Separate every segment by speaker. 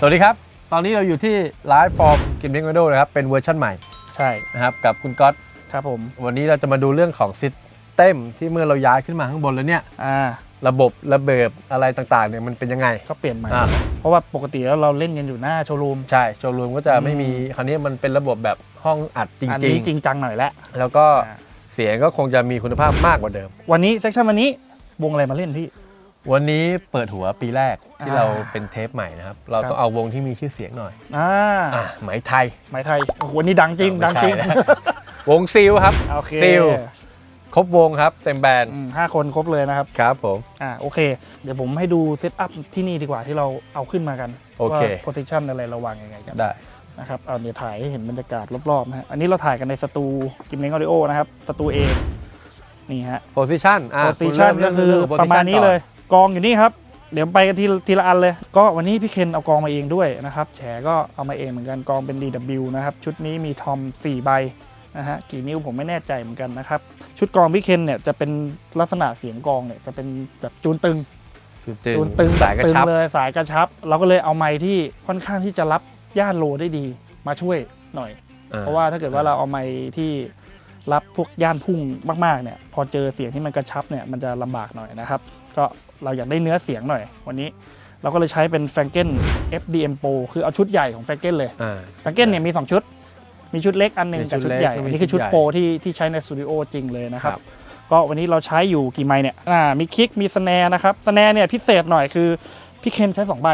Speaker 1: สวัสดีครับ ตอนนี้เราอยู่ที่ไลฟ์ฟอร์มกิมเล้งวิดีโอนะครับ เป็นเวอร์ชันใหม่
Speaker 2: ใช่
Speaker 1: นะครับ กับคุณก๊อต
Speaker 2: ครับผม
Speaker 1: วันนี้เราจะมาดูเรื่องของซิสเต็มที่เมื่อเราย้ายขึ้นมาข้างบนแล้วเนี่ย
Speaker 2: อ่า
Speaker 1: ระบบระเบียบอะไรต่างๆเนี่ยมันเป็นยังไง
Speaker 2: ก็เปลี่ยนใหม่
Speaker 1: อ่า
Speaker 2: เพราะว่าปกติแล้วเราเล่นกันอยู่หน้าโชว์รูม
Speaker 1: ใช่ โชว์รูมก็จะไม่มี
Speaker 2: อืม
Speaker 1: คราวนี้มันเป็นระบบแบบห้องอัดจ
Speaker 2: อัน
Speaker 1: ริ
Speaker 2: นี้
Speaker 1: ง
Speaker 2: จริงจังหน่อยแล้ว
Speaker 1: ๆแล้วก็
Speaker 2: อ่า
Speaker 1: เสียงก็คงจะมีคุณภาพมากกว่าเดิม
Speaker 2: วันนี้เซสชั่นวันนี้วงอะไรมาเล่นพี่
Speaker 1: วันนี้เปิดหัวปีแรกที่
Speaker 2: อ่า
Speaker 1: เราเป็นเทปใหม่นะครับ เรา
Speaker 2: ครับ
Speaker 1: ต้องเอาวงที่มีชื่อเสียงหน่อย
Speaker 2: อ่า
Speaker 1: อะไหมไทย
Speaker 2: หมายไทยโอ้โหวันนี้ดังจริง
Speaker 1: ไม่
Speaker 2: ดังจริง
Speaker 1: ใช่นะวงซิลครับ
Speaker 2: โอเค
Speaker 1: ซิล ครบวงครับ เต็มแบนด์
Speaker 2: อืมห้าคนครบเลยนะครับ
Speaker 1: ครับผม
Speaker 2: อ่าโอเค เดี๋ยวผมให้ดูเซตอัพที่นี่ดีกว่าที่เราเอาขึ้นมากัน
Speaker 1: โอเค
Speaker 2: โพสิชันอะไรเระวางยังไงกัน
Speaker 1: ได้
Speaker 2: นะครับเอาเดี๋ยวถ่ายให้เห็นบรรยากาศรอบๆนะฮะอันนี้เราถ่ายกันในสตูกิมเล้งออดิโอนะครับสตูเอนี่ฮะ
Speaker 1: โพซิชันอะ
Speaker 2: โพซิชัน
Speaker 1: ณ
Speaker 2: ก็
Speaker 1: เม
Speaker 2: คือ
Speaker 1: เงของ
Speaker 2: ประมาณ
Speaker 1: position
Speaker 2: นี้เลย กองอยู่นี่ครับ เดี๋ยวไปกันทีทีละอันเลย ก็วันนี้พี่เคนเอากองมาเองด้วยนะครับ แฉก็เอามาเองเหมือนกันกองเป็น DW นะครับ ชุดนี้มีทอม 4 ใบนะฮะกี่นิ้วผมไม่แน่ใจเหมือนกันนะครับ ชุดกองพี่เคนเนี่ยจะเป็นลักษณะเสียงกองเนี่ยจะเป็นแบบจูนตึง
Speaker 1: จุดตึง
Speaker 2: จูนตึง
Speaker 1: สายกระ
Speaker 2: ตึง
Speaker 1: ชับ
Speaker 2: เลยสายกระชับ เราก็เลยเอาไม้ที่ค่อนข้างที่จะรับย่านโลได้ดีมาช่วยหน่อย
Speaker 1: อ่
Speaker 2: เพราะว่าถ้าเกิดว่าเราเอาไม้ที่รับพวกย่านพุ่งมากๆเนี่ยพอเจอเสียงที่มันกระชับเนี่ยมันจะลำบากหน่อยนะครับ ก็ เราอยากได้เนื้อเสียงหน่อย วันนี้เราก็เลยใช้เป็น f r a n k e n FDM Pro คือเอาชุดใหญ่ของ f r a n k e n เลย
Speaker 1: อ่า
Speaker 2: f r a n k e n เนี่ยมี 2 ชุด มีชุดเล็กอันหนึ่ง
Speaker 1: มีชุ
Speaker 2: กับ
Speaker 1: ด
Speaker 2: ชุด
Speaker 1: เล็ก
Speaker 2: ใหญ่
Speaker 1: แล้วมี
Speaker 2: อันนี้คือชุด
Speaker 1: ชุดใหญ่
Speaker 2: โปรที่ที่ใช้ในสตูดิโอจริงเลยนะครับ
Speaker 1: ครับ
Speaker 2: ก็วันนี้เราใช้อยู่กี่ไมค์เนี่ยอ่ามีคิก มีสแนร์นะครับ สแนร์เนี่ยพิเศษหน่อยคือพี่เคนใช้ 2 ใบ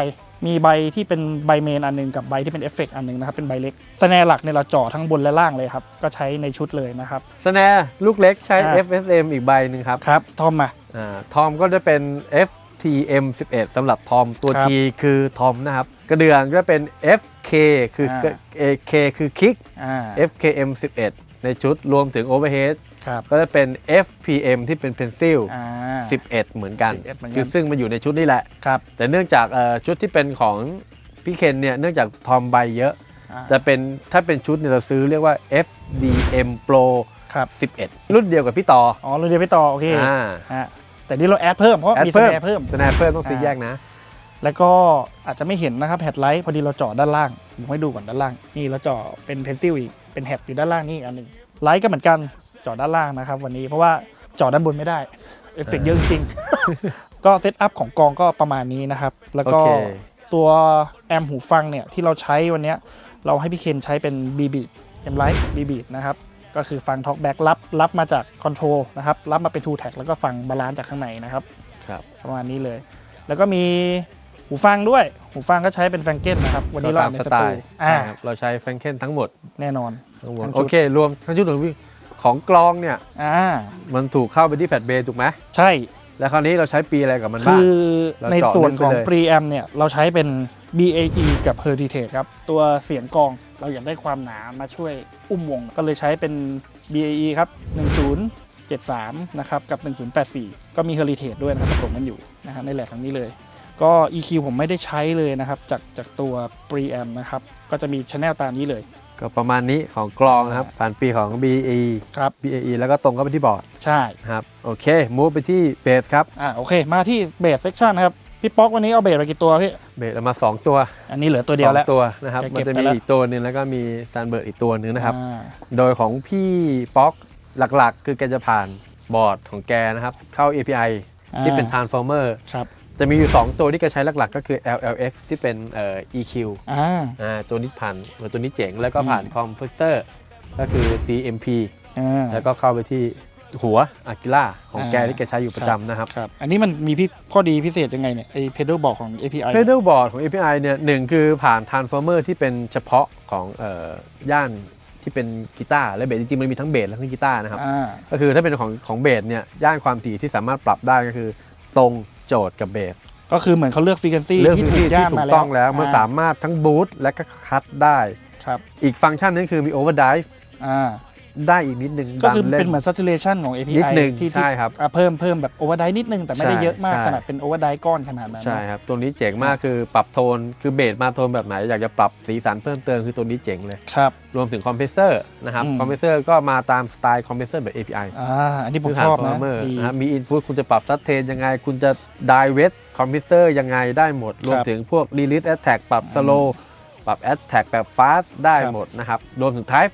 Speaker 2: มีใบที่เป็นใบเมนอันหนึงกับใบที่เป็นเอฟเฟกต์อันหนึงนะครับ เป็นใบเล็ก สแนร์หลักเนี่ยเราเจ่อทั้งบนและล่างเลยครับ ก็ใช้ในชุดเลยนะครับ
Speaker 1: สแนร์ลูกเล็กใช้
Speaker 2: อ่า
Speaker 1: FSM อีกใบหนึ่งครับ
Speaker 2: ครับ ทอมมา
Speaker 1: อ่า ทอมก็จะเป็น FTM 11 สำหรับทอมตัว
Speaker 2: ครับ
Speaker 1: T คือทอมนะครับ กระเดื่องก็เป็น FK คือ
Speaker 2: อ่า
Speaker 1: AK คือคิก
Speaker 2: อ่า
Speaker 1: FKM 11 ในชุดรวมถึง Overhead
Speaker 2: ครับ
Speaker 1: ก็จะเป็น FPM ที่เป็น Pencil
Speaker 2: อ่า
Speaker 1: 11เหมือนกัน
Speaker 2: 11 เหมือนกัน
Speaker 1: คือซึ่งมันอยู่ในชุดนี่แหละ
Speaker 2: ครับ
Speaker 1: แต่เนื่องจากเอ่อชุดที่เป็นของพี่เคนเนี่ย เนื่องจากทอมใบเยอะ
Speaker 2: อ่า
Speaker 1: จะเป็นถ้าเป็นชุดเนี่ยเราซื้อเรียกว่า FDM Pro
Speaker 2: ครับ
Speaker 1: 11 รุ่นเดียวกับพี่ต่อ
Speaker 2: อ๋อเราเดียวไปต่อ โอเค
Speaker 1: อ่า
Speaker 2: ฮะ แต่นี่เราแอดเพิ่มเพราะ
Speaker 1: แอด
Speaker 2: มีส
Speaker 1: เพิ่ม
Speaker 2: แนร์เพิ่ม
Speaker 1: สแนร์เพิ่มต้องซื้อ
Speaker 2: อ่า
Speaker 1: แยกนะ
Speaker 2: แล้วก็อาจจะไม่เห็นนะครับแฮดไลท์พอดีเราเจาะด้านล่างผมให้ดูก่อนด้านล่าง นี่เราเจาะเป็นเพนซิลอีกเป็นแฮดอยู่ด้านล่างนี่อีกอันหนึ่งไลท์ก็เหมือนกันเจาะด้านล่างนะครับ วันนี้เพราะว่าเจาะด้านบนไม่ได้เอฟเฟกต์เยอะจริงๆก็เซตอัพของกองก็ประมาณนี้นะครับ แล้วก็
Speaker 1: โอเค
Speaker 2: ตัวแอมหูฟังเนี่ยที่เราใช้วันเนี้ยเราให้พี่เคนใช้เป็น b b เอ็มไลท์ b b นะครับ ก็คือฟังท็อกแบ็กรับรับมาจากคอนโทรลนะครับรับมาเป็นทูแท็กแล้วก็ฟังบาลานซ์จากข้างในนะครับ
Speaker 1: ครับ
Speaker 2: ประมาณนี้เลย แล้วก็มีหูฟังด้วย หูฟังก็ใช้เป็นแฟรงเกนนะครับ วันนี้เรา
Speaker 1: ตาม
Speaker 2: ใน
Speaker 1: ส
Speaker 2: ส
Speaker 1: ไต
Speaker 2: ตู
Speaker 1: ล์
Speaker 2: อ่า
Speaker 1: นะครับเราใช้แฟรงเคนทั้งหมด
Speaker 2: แน่นอน
Speaker 1: ทั้งหมด
Speaker 2: ทั้งชุด
Speaker 1: โอเค รวมทั้งชุดของพี่ของกลองเนี่ย
Speaker 2: อ่า
Speaker 1: มันถูกเข้าไปที่แฟลชเบย์ถูกไหม
Speaker 2: ใช่
Speaker 1: แล้วคราวนี้เราใช้ปีอะไรกับมัน
Speaker 2: คื
Speaker 1: บ้าง
Speaker 2: อ
Speaker 1: เรา
Speaker 2: ใน
Speaker 1: เจาะ
Speaker 2: ส่วนของ
Speaker 1: ลึกไปเลย
Speaker 2: preamp เนี่ยเราใช้เป็น BAE กับ Heritage ครับ ตัวเสียงกลองเราอยากได้ความหนามาช่วยอุ้มวง ก็เลยใช้เป็น BAE ครับ 1073 นะครับ กับ 1084 ก็มี Heritage ด้วยนะครับผสมกันอยู่นะฮะในแหลกทั้งนี้เลย ก็ EQ ผมไม่ได้ใช้เลยนะครับ จากจากตัว preamp นะครับ ก็จะมีช anel ตามนี้เลย
Speaker 1: ก็ประมาณนี้ของกลองนะครับผ่านปีของ BE
Speaker 2: ครับ
Speaker 1: BAE แล้วก็ตรงเข้าไปที่บอร์ด
Speaker 2: ใช่
Speaker 1: นะครับโอเคมูฟไปที่เบสครับ
Speaker 2: อ่าโอเค มาที่เบสเซ c ชันนะครับพี่ป๊อกวันนี้เอาเบสไปกี่ตัวพี่
Speaker 1: เบสเอามา 2 ตัว
Speaker 2: อันนี้เหลือตัวเดียวแล้ว
Speaker 1: สองตัวนะครับ
Speaker 2: แก
Speaker 1: มั
Speaker 2: เก็
Speaker 1: น
Speaker 2: บ
Speaker 1: จะ
Speaker 2: ไป
Speaker 1: มี
Speaker 2: แล้ว
Speaker 1: อีกตัวหนึงแล้วก็มีซันเบิร์ดอีกตัวหนึงนะครับ
Speaker 2: อ่า
Speaker 1: โดยของพี่ป๊อกหลักๆ คือแกจะผ่านบอร์ดของแกนะครับ เข้า API ที่เป็น Transformer
Speaker 2: ครับ
Speaker 1: จะมีอยู่ 2 ตัวที่แกใช้หลักๆ ก็คือ LLX ที่เป็นเอ่อ EQ
Speaker 2: อ่า
Speaker 1: อ่าตัวนี้ผ่านตัวนี้เจ๋งแล้วก็
Speaker 2: อืม
Speaker 1: ผ่านคอมเพรสเซอร์ก็คือ CMP
Speaker 2: อ่า
Speaker 1: แล้วก็เข้าไปที่ หัว Aquila ของแก
Speaker 2: อ่า
Speaker 1: ที่แกใช้อยู่ประจำนะครับ
Speaker 2: ครับ อันนี้มันมีพี่ข้อดีพิเศษยังไงเนี่ยไอ้เพด a l บอกของ API
Speaker 1: Pedal board ของ API เนี่ยหนึ่งคือผ่าน Transformer ที่เป็นเฉพาะของเอ่อย่านที่เป็นกีตาร์และเบสจริงๆมันมีทั้งเบสและทั้งกีตาร์นะครับ
Speaker 2: อ่า
Speaker 1: ก็คือถ้าเป็นของของเบสเนี่ยย่านความถี่ที่สามารถปรับได้ก็คือ ตรงโจทย์กับเบส
Speaker 2: ก็คือเหมือนเขาเลือกฟ e ี u นซี
Speaker 1: เลือก
Speaker 2: ที่
Speaker 1: พื้น
Speaker 2: ถู
Speaker 1: ที่
Speaker 2: กย่าน
Speaker 1: ที่ถู
Speaker 2: มากแล้ว
Speaker 1: ต้องแล้ว มัน
Speaker 2: อ่
Speaker 1: สามารถทั้งบูตและก็คัดได้
Speaker 2: ครับ
Speaker 1: อีกฟังก์ชันนึงคือมี overdrive
Speaker 2: อ่า
Speaker 1: ได้ อีกนิดนึง
Speaker 2: ก็คือ
Speaker 1: ดัล่
Speaker 2: เป็นเหมือน saturation ของ
Speaker 1: นิด
Speaker 2: API
Speaker 1: นึง
Speaker 2: ที่ที่
Speaker 1: ใช่ครับ
Speaker 2: อ่าเพิ่มเพิ่มแบบ overdrive นิดนึง แต่ไม่ได้
Speaker 1: ใช่
Speaker 2: เยอะมาก
Speaker 1: ใช่
Speaker 2: ขนาดเป็น overdrive ก้อนขนาดนั้น
Speaker 1: ใช่ครับ ตัวนี้เจ๋งมากคือปรับโทนคือเบสมาโทนแบบไหน อยากจะปรับสีสันเพิ่มเติมคือตัวนี้เจ๋งเลย
Speaker 2: ครับ
Speaker 1: รวมถึงคอมเพรสเซอร์นะครับ
Speaker 2: อืม
Speaker 1: คอมเพรสเซอร์ก็มาตามสไตล์คอมเพรสเซอร์แบบ API
Speaker 2: อ่าอันนี้ผม
Speaker 1: พื้น
Speaker 2: ช
Speaker 1: ฐาน
Speaker 2: อบ
Speaker 1: โปร
Speaker 2: นะ
Speaker 1: แกรมเมอร์
Speaker 2: ดี
Speaker 1: นะครับมีอินพุตคุณจะปรับซัตเทนยังไง คุณจะไดเวทคอมพิวเตอร์ยังไงได้หมด รวม
Speaker 2: ครับ
Speaker 1: ถึงพวก Delete Attack ปรับ Slow ปรับ Attack แบบ Fast ได้
Speaker 2: ครับ
Speaker 1: หมดนะครับ รวมถึง Type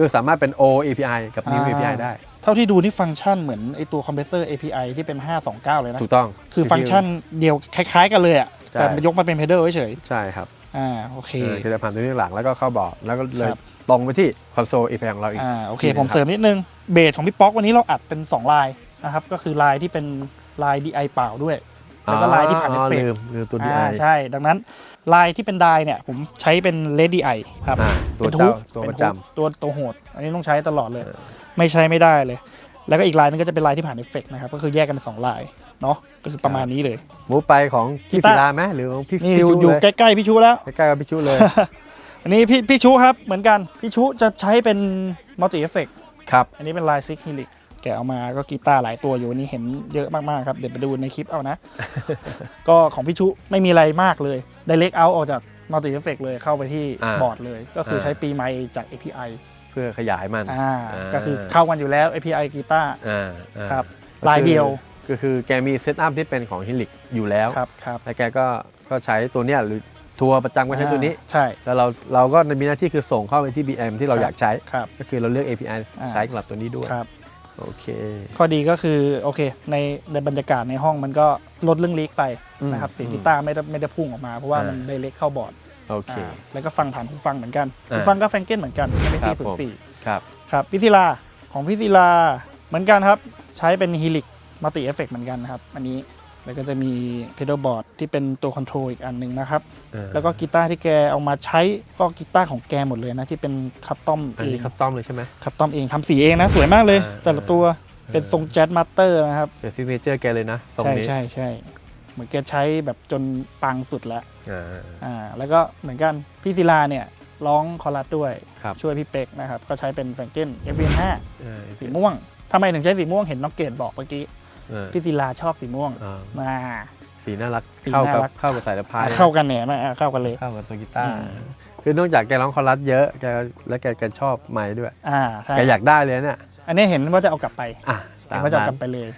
Speaker 1: คือสามารถเป็น O API กับ New
Speaker 2: อ่า
Speaker 1: API ได้
Speaker 2: เท่าที่ดูที่ฟังก์ชันเหมือนไอตัวคอมเพรสเซอร์ API ที่เป็น 529 เลยนะ
Speaker 1: ถูกต้อง
Speaker 2: คือฟังก์ชันเดียวคล้ายๆกันเลยอะ
Speaker 1: ใช่
Speaker 2: แต่มันยกมาเป็นเพดเดิลเฉย
Speaker 1: ใช่ครับ
Speaker 2: ๆอ่าโอเค
Speaker 1: เออคือจะผ่านตัวนี้หลังแล้วก็เข้าบอร์ดแล้วก็เลย
Speaker 2: ครับ
Speaker 1: ตรงไปที่ Console API ของเราอีก
Speaker 2: อ่าโอเค
Speaker 1: ทีหนึ่ง
Speaker 2: ผม
Speaker 1: ครับ
Speaker 2: เสริมนิดนึง เบสของพี่ป๊อกวันนี้เราอัดเป็น 2 ลายนะครับ ก็คือลายที่เป็นลาย DI เปล่าด้วย แล้วก็ลายที่ผ่านเอฟเฟก
Speaker 1: ลื
Speaker 2: ต์
Speaker 1: มลืมตัว
Speaker 2: อ่า
Speaker 1: DI
Speaker 2: ใช่ ดังนั้นลายที่เป็นไดเนี่ยผมใช้เป็นเลด DI ครับ
Speaker 1: อ่าตัว
Speaker 2: เป็น
Speaker 1: เจ้า
Speaker 2: ฮุก
Speaker 1: ตัว
Speaker 2: เป็
Speaker 1: ป
Speaker 2: น
Speaker 1: ระ
Speaker 2: ฮุก
Speaker 1: จำ
Speaker 2: ตัวตัวโหด อันนี้ต้องใช้ตลอดเลย
Speaker 1: เออ
Speaker 2: ไม่ใช้ไม่ได้เลย แล้วก็อีกลายนึงก็จะเป็นลายที่ผ่านเอฟเฟกต์นะครับ ก็คือแยกกันเป็นสองลายเนาะก็คือประมาณนี้เลย
Speaker 1: มูฟไปของพี่
Speaker 2: กีตาร์
Speaker 1: ศิลาไหมหรือของพี่
Speaker 2: นี่
Speaker 1: พี่
Speaker 2: อยู่
Speaker 1: ชู
Speaker 2: อยู่
Speaker 1: เลย
Speaker 2: ใกล้ๆพี่ชูแล้ว
Speaker 1: ใกล้ๆกับพี่ชูเลย
Speaker 2: อันนี้พี่พี่ชูครับเหมือนกัน พี่ชูจะใช้เป็นมัลติเอฟเฟก
Speaker 1: ครับ
Speaker 2: อันนี้เป็นลายซิกฮิลิก แกะเอามาก็กีตาร์หลายตัวอยู่วันนี้เห็นเยอะมากๆครับ เดี๋ยวไปดูในคลิปเอานะ ก็ของพี่ชุไม่มีอะไรมากเลย Direct Out ออกจาก Multi Effect เลยเข้าไปที่
Speaker 1: อ่า
Speaker 2: บอร์ดเลย ก็คืออาใช้ปีไมค์จาก API
Speaker 1: เพื่อขยายมัน
Speaker 2: อ่า
Speaker 1: อ่า
Speaker 2: ก็คือเข้ากันอยู่แล้ว API กีตาร์
Speaker 1: อ่าอ่า
Speaker 2: ครับ
Speaker 1: ก็คือ
Speaker 2: ลายเดียว
Speaker 1: ก็คือแกมีเซตอัพที่เป็นของฮิลิกอยู่แล้ว
Speaker 2: ครับครับ
Speaker 1: แล้วแกก็ก็ใช้ตัวเนี้ยหรือทัวร์ประจำก็ใช้ตัวนี้
Speaker 2: อ่าใช่
Speaker 1: แล้วเราเราก็มีหน้าที่คือส่งเข้าไปที่ BM ที่เรา
Speaker 2: ครับ
Speaker 1: อยากใช้
Speaker 2: ครับ
Speaker 1: ก็คือเราเลือก API
Speaker 2: อ่า
Speaker 1: ใช้สำหรับตัวนี้ด้วย
Speaker 2: ครับ
Speaker 1: โอเค
Speaker 2: ข้อดีก็คือโอเค ในในบรรยากาศในห้องมันก็ลดเรื่องลีกไป
Speaker 1: อืม
Speaker 2: นะครับเสียง
Speaker 1: อืม
Speaker 2: กีตาร์ไม่ได้ไม่ได้พุ่งออกมา เพราะว่า
Speaker 1: อ่ามั
Speaker 2: มันไดเรกเข้าบอร์ด
Speaker 1: โอเค
Speaker 2: อ่าแล้วก็ฟังผ่านหูฟังเหมือนกัน
Speaker 1: อ่า
Speaker 2: หูฟังก็แฟงเก้นเหมือนกันไม่
Speaker 1: ครั
Speaker 2: ที่
Speaker 1: บ
Speaker 2: ศู
Speaker 1: ผ
Speaker 2: น
Speaker 1: ม
Speaker 2: ย์สี่
Speaker 1: ครับ
Speaker 2: ครับพิศิลาของพิศิลาเหมือนกันครับ ใช้เป็นฮิลิกมัลติเอฟเฟกเหมือนกันนะครับ อันนี้ แล้วก็จะมีเพด a l บอร์ดที่เป็นตัวคอนโทรลอีกอันหนึ่งนะครับ
Speaker 1: เออ
Speaker 2: แล้วก็กีตาร์ที่แกเอามาใช้ก็กีตาร์ของแกหมดเลยนะ ที่เป็นคัสตอม
Speaker 1: อัน
Speaker 2: เอ
Speaker 1: นี้
Speaker 2: ง
Speaker 1: คัสตอมเลยใช่ไหม
Speaker 2: คัสตอมเองทำสีเองนะ สวยมากเลย
Speaker 1: อ่า
Speaker 2: แต่ละตัวเป็นทรงแจ๊สมาสเตอร์นะครับ
Speaker 1: เป็นซิกเนเจอร์แกเลยนะทรง
Speaker 2: ใช่
Speaker 1: นี้
Speaker 2: ใช่ใช่เหมือนแกใช้แบบจนปังสุดแล้ว
Speaker 1: อ่า
Speaker 2: อ่าแล้วก็เหมือนกันพี่ศิลาเนี่ยร้องคอรัสด้วย
Speaker 1: ครับ
Speaker 2: ช่วยพี่เป็กนะครับ ก็ใช้เป็นแฟงเก้น FVN5
Speaker 1: เออ
Speaker 2: สีม่วง ทำไมถึงใช้สีม่วง เห็นน้องเกดบอกเมื่อกี้
Speaker 1: เออ
Speaker 2: พี่ศิลาชอบสีม่วง
Speaker 1: อ่า
Speaker 2: มา
Speaker 1: สีน่ารัก
Speaker 2: สี
Speaker 1: เข้ากับ
Speaker 2: น่ารัก
Speaker 1: เข้ากับสายสะพาย
Speaker 2: เข้ากันเนี่ยนะอะเข้ากันเลย
Speaker 1: เข้ากับตัวกีตาร์
Speaker 2: อืม
Speaker 1: คือนอกจากแกร้องคอรัสเยอะแกแล้วแกแกชอบไม้ด้วย
Speaker 2: อ่าใช่
Speaker 1: แกอยากได้เลยเนี่ย
Speaker 2: อันนี้เห็นว่าจะเอากลับไป
Speaker 1: อะ
Speaker 2: เห็
Speaker 1: ตานม
Speaker 2: ว่าจะเอา
Speaker 1: นั้
Speaker 2: กลั
Speaker 1: น
Speaker 2: บไปเลย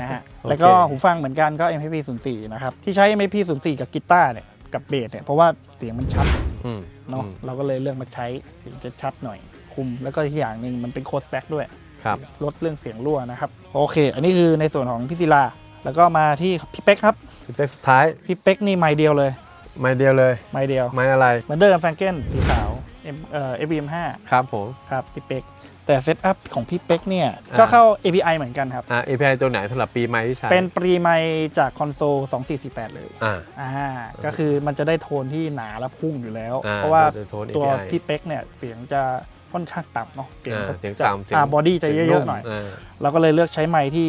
Speaker 2: นะฮะ
Speaker 1: โอเค
Speaker 2: แล้วก็หูฟังเหมือนกันก็ MPP 0 4นะครับที่ใช้ MPP 0 4กับกีตาร์เนี่ยกับเบสเนี่ยเพราะว่าเสียงมันชัด
Speaker 1: อืม
Speaker 2: เนาะ
Speaker 1: อืม
Speaker 2: เราก็เลยเลือกมาใช้เสียงจะชัดหน่อยคุมแล้วก็อีกอย่างหนึ่งมันเป็นโคสแบ็กด้วย
Speaker 1: ครับ
Speaker 2: ลดเรื่องเสียงรั่วนะครับโอเค อันนี้คือในส่วนของพี่ศิลา แล้วก็มาที่พี่เป๊กครับ
Speaker 1: สเปคสุดท้าย
Speaker 2: พี่เป๊กนี่ไมค์เดียวเลย
Speaker 1: ไม้เดียวเลย
Speaker 2: ไมค์เดียว
Speaker 1: ไม้อะไร
Speaker 2: เหมือนเดิมแฟงเก้นสีขาว M เอ่อ FBM5
Speaker 1: ครับผม
Speaker 2: ครับพี่เป๊กแต่เซตอัพของพี่เป๊กเนี่ย
Speaker 1: อ่า
Speaker 2: ก็เข้า API เหมือนกันครับ
Speaker 1: อ่า API ตัวไหนสำหรับปีไม้ที่ใช้
Speaker 2: เป็นปรีไมค์จากคอนโซล 2448 เลย
Speaker 1: อ่า
Speaker 2: อ่า ก็คือมันจะได้โทนที่หนาและพุ่งอยู่แล้ว
Speaker 1: อ่
Speaker 2: เพราะว่า
Speaker 1: โดยโทน
Speaker 2: ตัว
Speaker 1: API
Speaker 2: พี่เป๊กเนี่ยเสียงจะ ค่อนข้างต่ำเนาะเสียง
Speaker 1: อ่า
Speaker 2: เขา
Speaker 1: เสียง
Speaker 2: จะ
Speaker 1: ต่ำเสียง
Speaker 2: อ่าบอดี้จะเยอะๆหน่อยาเราก็เลยเลือกใช้ไมค์ที่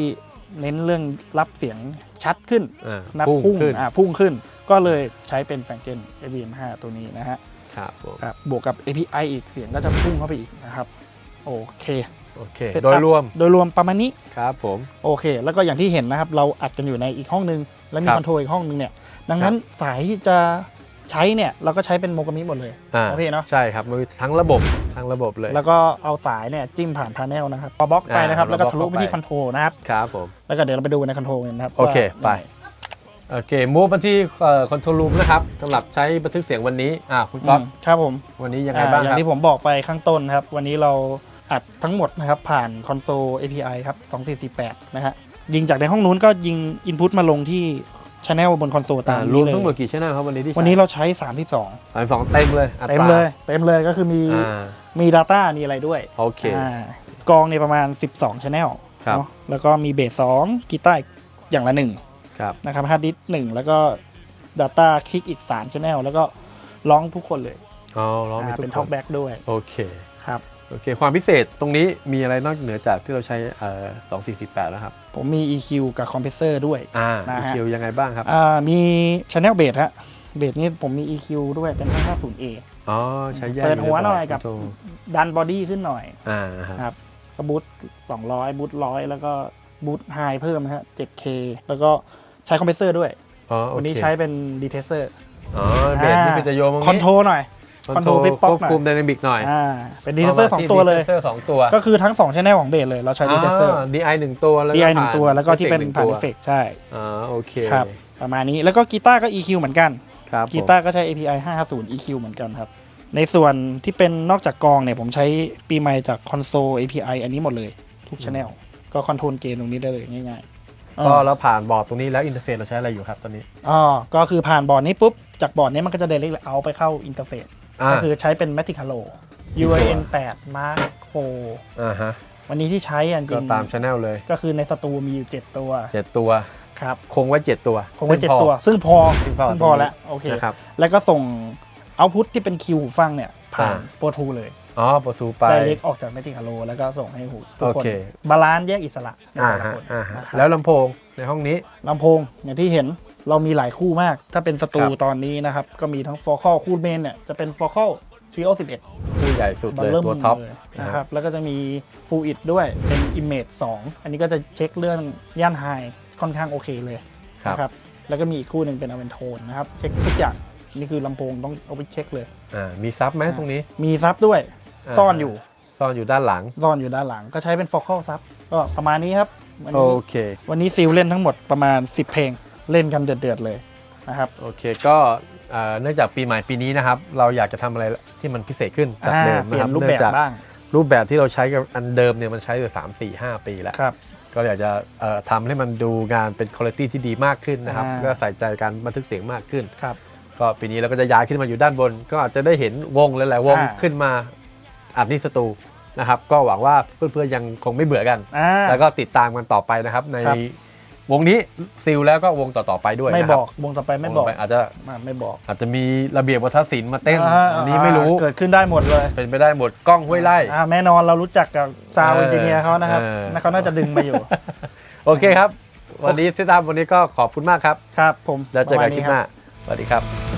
Speaker 2: เน้นเรื่องรับเสียงชัดขึ้น
Speaker 1: อ่า
Speaker 2: นับ
Speaker 1: พุ่
Speaker 2: พุ่
Speaker 1: ง
Speaker 2: ง
Speaker 1: ขึ้น
Speaker 2: อ่าพุ่งขึ้น ก็เลยใช้เป็นแฟงเกน AVM5 ตัวนี้นะฮะ
Speaker 1: ครับผม
Speaker 2: ครับบวกกับ API อีกเสียงก็จะพุ่งเข้าไปอีกนะครับ โอเค
Speaker 1: โอเค
Speaker 2: Setup
Speaker 1: โดยรวม
Speaker 2: โดยรวมประมาณนี้
Speaker 1: ครับผม
Speaker 2: โอเค แล้วก็อย่างที่เห็นนะครับ เราอัดกันอยู่ในอีกห้องนึง แล้วมี
Speaker 1: ครับ
Speaker 2: คอนโทรลอีกห้องนึงเนี่ย ดังนั้นสายที่จะ ใช้เนี่ยเราก็ใช้เป็นโมกามิหมดเลย
Speaker 1: อ่า
Speaker 2: โอเคเนอะ
Speaker 1: ใช่ครับมันมีทั้งระบบทั้งระบบเลย
Speaker 2: แล้วก็เอาสายเนี่ยจิ้มผ่านพาเนลนะครับพอบล็อกไปนะครับ
Speaker 1: อ่า
Speaker 2: แล้วก็ทะลุ
Speaker 1: บล็อก
Speaker 2: ไป
Speaker 1: เข้าไป
Speaker 2: ที่คอนโทรลนะครับ
Speaker 1: ครับผม
Speaker 2: แล้วก็เดี๋ยวเราไปดูในคอนโทรลกันนะครับ
Speaker 1: โอเค
Speaker 2: ว่า
Speaker 1: ไป โอเคมูฟมาที่คอนโทรลรูมนะครับสำหรับใช้บันทึกเสียงวันนี้อ่าคุณก๊อฟ
Speaker 2: อืมครับผม
Speaker 1: วันนี้ยังไง
Speaker 2: อ่า
Speaker 1: บ้าง
Speaker 2: อ
Speaker 1: ค
Speaker 2: ย่า
Speaker 1: รับ
Speaker 2: งที่ผมบอกไปข้างต้นนะครับ วันนี้เราอัดทั้งหมดนะครับ ผ่านคอนโซล API ครับ 2448 นะฮะยิงจากในห้องนู้นก็ยิงอินพุตมาลงที่ ช anel บนคอนโซลตาม
Speaker 1: อ่าร
Speaker 2: นี้
Speaker 1: วม
Speaker 2: เลย
Speaker 1: ทั้งหมดกี่ช่องครับวันนี้ที่
Speaker 2: วันนี้เราใช้ 32
Speaker 1: สามสองเต็มเลยอัตรา
Speaker 2: เต็มเลย เต็มเลยก็คือมี
Speaker 1: อ่า
Speaker 2: มี Data มีอะไรด้วย
Speaker 1: โอเค
Speaker 2: อ่ากองในประมาณ 12 channel
Speaker 1: ครับ
Speaker 2: เนาะแล้วก็มีเบส2กีตาร์อย่างละหนึ่ง
Speaker 1: ครับ
Speaker 2: นะครับฮาร์ดดิสหนึ่งแล้วก็ Data คลิกอีก3 channel แล้วก็ร้องทุกคนเลย
Speaker 1: อ๋อร้อง
Speaker 2: อ่า
Speaker 1: ทุ
Speaker 2: เป็น
Speaker 1: ก
Speaker 2: ท็
Speaker 1: ค
Speaker 2: อก
Speaker 1: น
Speaker 2: แบ็กด้วย
Speaker 1: โอเค
Speaker 2: ครับ
Speaker 1: โอเค ความพิเศษตรงนี้มีอะไรนอกเหนือจากที่เราใช้เอ่อสองสี่สิบแปดแล้วครับ
Speaker 2: ผมมี EQ กับ Compressor ด้วย
Speaker 1: อ่า
Speaker 2: นะฮะ
Speaker 1: คิวยังไงบ้างครับ
Speaker 2: อ่ามี channel bass ฮะเบสนี่ผมมี EQ ด้วยเป็น 550A
Speaker 1: อ๋อ ใช้แยก
Speaker 2: เปิดหัวหน่อยกับ
Speaker 1: คอนโทรล
Speaker 2: ดันบอดี้ขึ้นหน่อย
Speaker 1: อ่าฮะ
Speaker 2: ครับก็บูต200บูต100แล้วก็บูตไฮเพิ่มนะฮะ 7K แล้วก็ใช้คอมเพรสเซอร์ด้วย
Speaker 1: อ๋อโอเค
Speaker 2: วันนี้ใช้เป็นดีเทเซอร์
Speaker 1: อ๋อ เบสนี่คือจะโยมตรงนี้
Speaker 2: คอนโทรหน่อย
Speaker 1: คอนโทร
Speaker 2: control
Speaker 1: ล
Speaker 2: Big Box
Speaker 1: ควบคุมไดนามิกหน่อย
Speaker 2: อ่าเป็นดีเทเซอร์สองตัวเลย
Speaker 1: ดีเทเซอร์สองตัว
Speaker 2: ก็คือทั้ง2 channel ของเบสเลย เราใช้ดีเทเซอร์
Speaker 1: ดีไอหนึ่งตัวแล้วก็
Speaker 2: DI หนึ่งตัวแล้วก็ที่เป็นผ่าน
Speaker 1: ตัว
Speaker 2: เอฟเฟกใช่
Speaker 1: อ๋อโอเค
Speaker 2: ครับประมาณนี้แล้วก็กีตาร์ก็ EQ เหมือนกัน
Speaker 1: ครับผม
Speaker 2: กีตาร์ก็ใช้ API 550 EQ เหมือนกันครับ ในส่วนที่เป็นนอกจากกลองเนี่ยผมใช้ปีใหม่จากคอนโซล API อันนี้หมดเลย ทุกช anel ก็คอนโทรลเกณฑ์ตรงนี้ได้เลยง่ายๆ
Speaker 1: ก็
Speaker 2: อ่า
Speaker 1: เราผ่านบอร์ดตรงนี้แล้วอินเทอร์เฟซเราใช้อะไรอยู่ครับตอนนี้
Speaker 2: อ๋อก็คือผ่านบอร์ดนี้ปุ๊บจากบอร์ดนี้มันก็จะ direct out ไปเข้าอินเทอร์เฟซ
Speaker 1: อ่า
Speaker 2: ก็คือใช้เป็น Matic Halo UIN 8 Mark
Speaker 1: อ่าฮะ
Speaker 2: 4วันนี้ที่ใช้อันจ
Speaker 1: ก็
Speaker 2: ริง
Speaker 1: ตามช anel เลย
Speaker 2: ก็คือในสตูมีอยู่ 7 ตัว
Speaker 1: เจ็ดตัว
Speaker 2: ครับ
Speaker 1: คงไว้เจ็ดตัว
Speaker 2: คงไว้
Speaker 1: ซึ่พอ
Speaker 2: 7ตัว ซึ่งพอ
Speaker 1: ซึ่งพอ
Speaker 2: ซึ่งพอแล้วโอเค
Speaker 1: นะครับ
Speaker 2: แล้วก็ส่งเอาพุทที่เป็นคิวหูฟังเนี่ย ผ่าน
Speaker 1: อ่า
Speaker 2: โปรทูเลย
Speaker 1: อ๋อประตูไป
Speaker 2: ไดเล็กออกจากแมติคาโลแล้วก็ส่งให้หูทุกคน
Speaker 1: โอเค
Speaker 2: บาลานซ์แยกอิสระใน
Speaker 1: อ่า
Speaker 2: แต่ละ
Speaker 1: ฮะ
Speaker 2: คน
Speaker 1: อ่าฮะ
Speaker 2: นะครับ
Speaker 1: แล้วลำโพงในห้องนี้
Speaker 2: ลำโพงอย่างที่เห็น เรามีหลายคู่มาก ถ้าเป็นสตู
Speaker 1: ครับ
Speaker 2: ตอนนี้นะครับ ก็มีทั้งฟอร์คอคู่เมนเนี่ยจะเป็นฟอร์คอทริโอ11
Speaker 1: คู่ใหญ่สุด
Speaker 2: บั
Speaker 1: เลย
Speaker 2: เริ่ม
Speaker 1: ตัวท็อป
Speaker 2: เลยนะครับ แล้วก็จะมีฟูอิดด้วยเป็น Image 2อันนี้ก็จะเช็คเรื่องย่านไฮค่อนข้างโอเคเลย
Speaker 1: ครับ
Speaker 2: นะครับแล้วก็มีอีกคู่หนึ่งเป็นอเวนโทนนะครับ เช็คทุกอย่างนี่คือลำโพงต้องเอาไปเช็คเลย
Speaker 1: อ่ามีซับไหมตรงนี้
Speaker 2: มีซับด้วยาซ่อนอยู่
Speaker 1: ซ่อนอยู่ด้านหลัง
Speaker 2: ซ่อนอยู่ด้านหลังก็ใช้เป็นฟอร์คอซับก็ประมาณนี้ครับวัน
Speaker 1: โอ
Speaker 2: นี้
Speaker 1: เค
Speaker 2: วันนี้ซิลเล่นทั้งหมดประมาณ 10 เพลง เล่นกันเดือดๆเลยนะครับ
Speaker 1: โอเคก็เอ่อเนื่องจากปีใหม่ปีนี้นะครับ เราอยากจะทำอะไรที่มันพิเศษขึ้นจาก
Speaker 2: อ่า
Speaker 1: เดิม
Speaker 2: เป
Speaker 1: นะ
Speaker 2: ลี่
Speaker 1: ค
Speaker 2: ย
Speaker 1: รับ
Speaker 2: นรูปแบบ
Speaker 1: เนื่องจาก
Speaker 2: บ้าง
Speaker 1: รูปแบบที่เราใช้กับอันเดิมเนี่ยมันใช้อยู่3 4 5ปีแล้ว
Speaker 2: ครับ
Speaker 1: ก็อยากจะเอ่อทำให้มันดูงานเป็นคุณภาพที่ดีมากขึ้นนะครับ
Speaker 2: อ่า
Speaker 1: ก็ใส่ใจการบันทึกเสียงมากขึ้น
Speaker 2: ครับ
Speaker 1: ก็ปีนี้เราก็จะย้ายขึ้นมาอยู่ด้านบน ก็อาจจะได้เห็นวงหลายๆวง
Speaker 2: อ่า
Speaker 1: ขึ้นมาอัดนี่สตูนะครับ ก็หวังว่าเพื่อนๆยังคงไม่เบื่อกัน
Speaker 2: อ่า
Speaker 1: แล้วก็ติดตามกันต่อไปนะครับ ใน
Speaker 2: ครับ
Speaker 1: วงนี้ซิลแล้วก็วงต่อๆไปด้วย
Speaker 2: ไม่
Speaker 1: นะครับ
Speaker 2: บอกวงต่อไปไม่บอก
Speaker 1: วงต่ปอาจจะ
Speaker 2: อ่าไม่บอก
Speaker 1: อาจจะมีระเบียบวัฒนศิลป์มาเต้นาอันนี้ไม่รู้
Speaker 2: เกิดขึ้นได้หมดเลย
Speaker 1: เป็นไปได้หมดกล้องห้วยไล่
Speaker 2: อ่าแน่นอนเรารู้จักกับซาว
Speaker 1: เออ
Speaker 2: เอนจิเนียร์เขานะครับ
Speaker 1: เออ
Speaker 2: นะเขาน่าจะดึงมาอยู่
Speaker 1: โอเคครับ วันนี้ซิตามวันนี้ก็ขอบคุณมากครับ
Speaker 2: ครับผม
Speaker 1: แล้วเจอกัน
Speaker 2: ประมาณ
Speaker 1: คลิป
Speaker 2: ค
Speaker 1: ห
Speaker 2: รับ
Speaker 1: น้าสวัสดีครับ